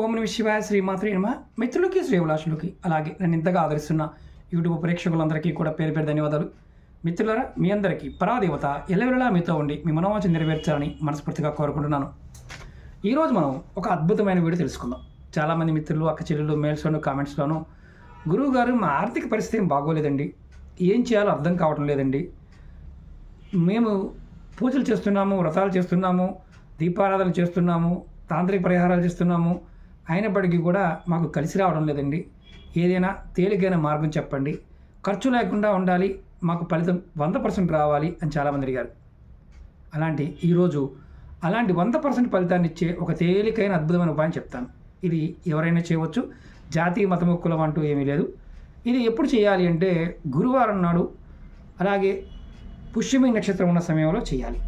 ఓం నమ శివాయ శ్రీమాత్రి నమ. మిత్రులకి శ్రీవిలాసులకి అలాగే నన్ను ఇంతగా ఆదరిస్తున్న యూట్యూబ్ ప్రేక్షకులందరికీ కూడా పేరు పేరు ధన్యవాదాలు. మిత్రులరా మీ అందరికీ పరాదేవత ఎల్లవెల్లా మీతో ఉండి మీ మనోవాంఛ నెరవేర్చాలని మనస్ఫూర్తిగా కోరుకుంటున్నాను. ఈరోజు మనం ఒక అద్భుతమైన వీడియో తెలుసుకుందాం. చాలామంది మిత్రులు అక్క చెల్లెలు మెయిల్స్లోను కామెంట్స్లోను గురువు గారు మా ఆర్థిక పరిస్థితి బాగోలేదండి. ఏం చేయాలో అర్థం కావటం లేదండి. మేము పూజలు చేస్తున్నాము వ్రతాలు చేస్తున్నాము దీపారాధన చేస్తున్నాము తాంత్రిక పరిహారాలు చేస్తున్నాము అయినప్పటికీ కూడా మాకు కలిసి రావడం లేదండి. ఏదైనా తేలికైన మార్గం చెప్పండి. ఖర్చు లేకుండా ఉండాలి. మాకు ఫలితం వంద పర్సెంట్ రావాలి అని చాలామంది అడిగారు. అలాంటి ఈరోజు అలాంటి వంద పర్సెంట్ ఫలితాన్ని ఇచ్చే ఒక తేలికైన అద్భుతమైన ఉపాయం చెప్తాను. ఇది ఎవరైనా చేయవచ్చు. జాతీయ మతము కులం అంటూ ఏమీ లేదు. ఇది ఎప్పుడు చేయాలి అంటే గురువారం నాడు అలాగే పుష్యమి నక్షత్రం ఉన్న సమయంలో చేయాలి.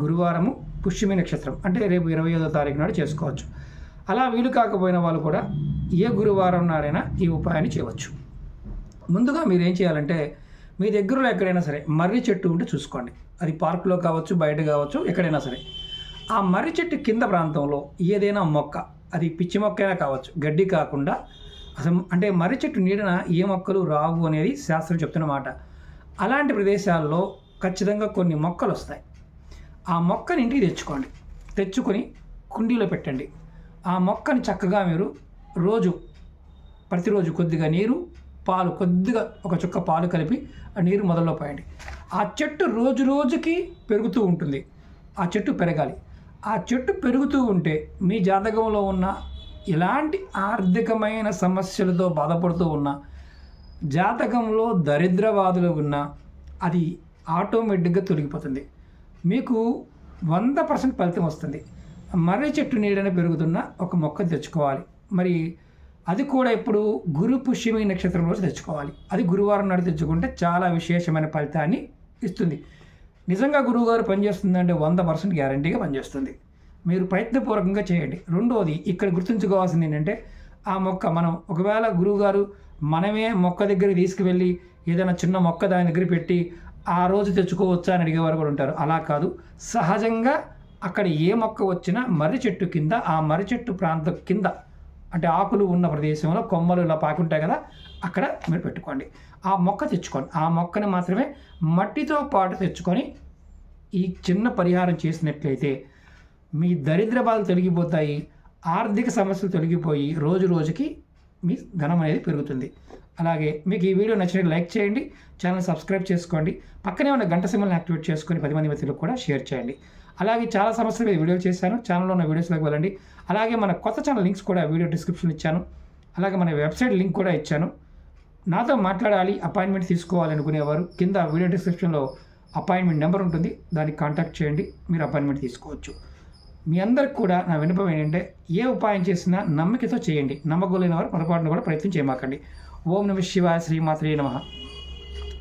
గురువారము పుష్యమి నక్షత్రం అంటే రేపు ఇరవై ఐదో తారీఖు నాడు చేసుకోవచ్చు. అలా వీలు కాకపోయిన వాళ్ళు కూడా ఏ గురువారం నాడైనా ఈ ఉపాయాన్ని చేయవచ్చు. ముందుగా మీరు ఏం చేయాలంటే మీ దగ్గరలో ఎక్కడైనా సరే మర్రి చెట్టు ఉంటే చూసుకోండి. అది పార్కులో కావచ్చు బయట కావచ్చు ఎక్కడైనా సరే. ఆ మర్రి చెట్టు కింద ప్రాంతంలో ఏదైనా మొక్క అది పిచ్చి మొక్క అయినా కావచ్చు గడ్డి కాకుండా అసలు అంటే మర్రి చెట్టు నీడన ఏ మొక్కలు రావు అనేది శాస్త్రం చెప్తున్నమాట అలాంటి ప్రదేశాల్లో ఖచ్చితంగా కొన్ని మొక్కలు వస్తాయి. ఆ మొక్కని ఇంటికి తెచ్చుకోండి. తెచ్చుకొని కుండీలో పెట్టండి. ఆ మొక్కని చక్కగా మీరు రోజు ప్రతిరోజు కొద్దిగా నీరు పాలు కొద్దిగా ఒక చుక్క పాలు కలిపి ఆ నీరు మొదల్లో పోయండి. ఆ చెట్టు రోజు రోజుకి పెరుగుతూ ఉంటుంది. ఆ చెట్టు పెరగాలి. ఆ చెట్టు పెరుగుతూ ఉంటే మీ జాతకంలో ఉన్న ఎలాంటి ఆర్థికమైన సమస్యలతో బాధపడుతూ ఉన్నా జాతకంలో దరిద్రవాదులు ఉన్నా అది ఆటోమేటిక్గా తొలగిపోతుంది. మీకు వంద పర్సెంట్ ఫలితం వస్తుంది. మర్రి చెట్టు నీడన పెరుగుతున్న ఒక మొక్క తెచ్చుకోవాలి. మరి అది కూడా ఇప్పుడు గురు పుష్యమి నక్షత్రం రోజు తెచ్చుకోవాలి. అది గురువారం నాడు తెచ్చుకుంటే చాలా విశేషమైన ఫలితాన్ని ఇస్తుంది. నిజంగా గురువుగారు పనిచేస్తుందంటే వంద పర్సెంట్ గ్యారంటీగా పనిచేస్తుంది. మీరు ప్రయత్నపూర్వకంగా చేయండి. రెండోది ఇక్కడ గుర్తుంచుకోవాల్సింది ఏంటంటే ఆ మొక్క మనం ఒకవేళ గురువుగారు మనమే మొక్క దగ్గరికి తీసుకువెళ్ళి ఏదైనా చిన్న మొక్క దాని దగ్గర పెట్టి ఆ రోజు తెచ్చుకోవచ్చా అని అడిగేవారు కూడా ఉంటారు. అలా కాదు. సహజంగా అక్కడ ఏ మొక్క వచ్చినా మర్రి చెట్టు కింద ఆ మర్రి చెట్టు ప్రాంతం కింద అంటే ఆకులు ఉన్న ప్రదేశంలో కొమ్మలు ఇలా పాకుంటాయి కదా అక్కడ మీరు పెట్టుకోండి. ఆ మొక్క తెచ్చుకోండి. ఆ మొక్కని మాత్రమే మట్టితో పాటు తెచ్చుకొని ఈ చిన్న పరిహారం చేసినట్లయితే మీ దరిద్ర బాధలు తొలగిపోతాయి ఆర్థిక సమస్యలు తొలగిపోయి రోజు రోజుకి మీ ధనం అనేది పెరుగుతుంది. అలాగే మీకు ఈ వీడియో నచ్చినట్టు లైక్ చేయండి ఛానల్ సబ్స్క్రైబ్ చేసుకోండి పక్కనే ఉన్న గంట సింబల్ని యాక్టివేట్ చేసుకొని పది మంది మిత్రులకు కూడా షేర్ చేయండి. అలాగే చాలా సమస్యల మీద వీడియోలు చేశాను. ఛానల్లో ఉన్న వీడియోస్లోకి వెళ్ళండి. అలాగే మన కొత్త ఛానల్ లింక్స్ కూడా వీడియో డిస్క్రిప్షన్ ఇచ్చాను. అలాగే మన వెబ్సైట్ లింక్ కూడా ఇచ్చాను. నాతో మాట్లాడాలి అపాయింట్మెంట్ తీసుకోవాలి అనుకునేవారు. కింద వీడియో డిస్క్రిప్షన్లో అపాయింట్మెంట్ నెంబర్ ఉంటుంది. దానికి కాంటాక్ట్ చేయండి. మీరు అపాయింట్మెంట్ తీసుకోవచ్చు. మీ అందరికి కూడా నా విన్నపం ఏంటంటే ఏ ఉపాయం చేసినా నమ్మకతో చేయండి. నమ్మకలేని వారు పొరపాటును కూడా ప్రయత్నం చేయమాకండి. ఓం నమ శివాయ శ్రీమాత్రే నమ.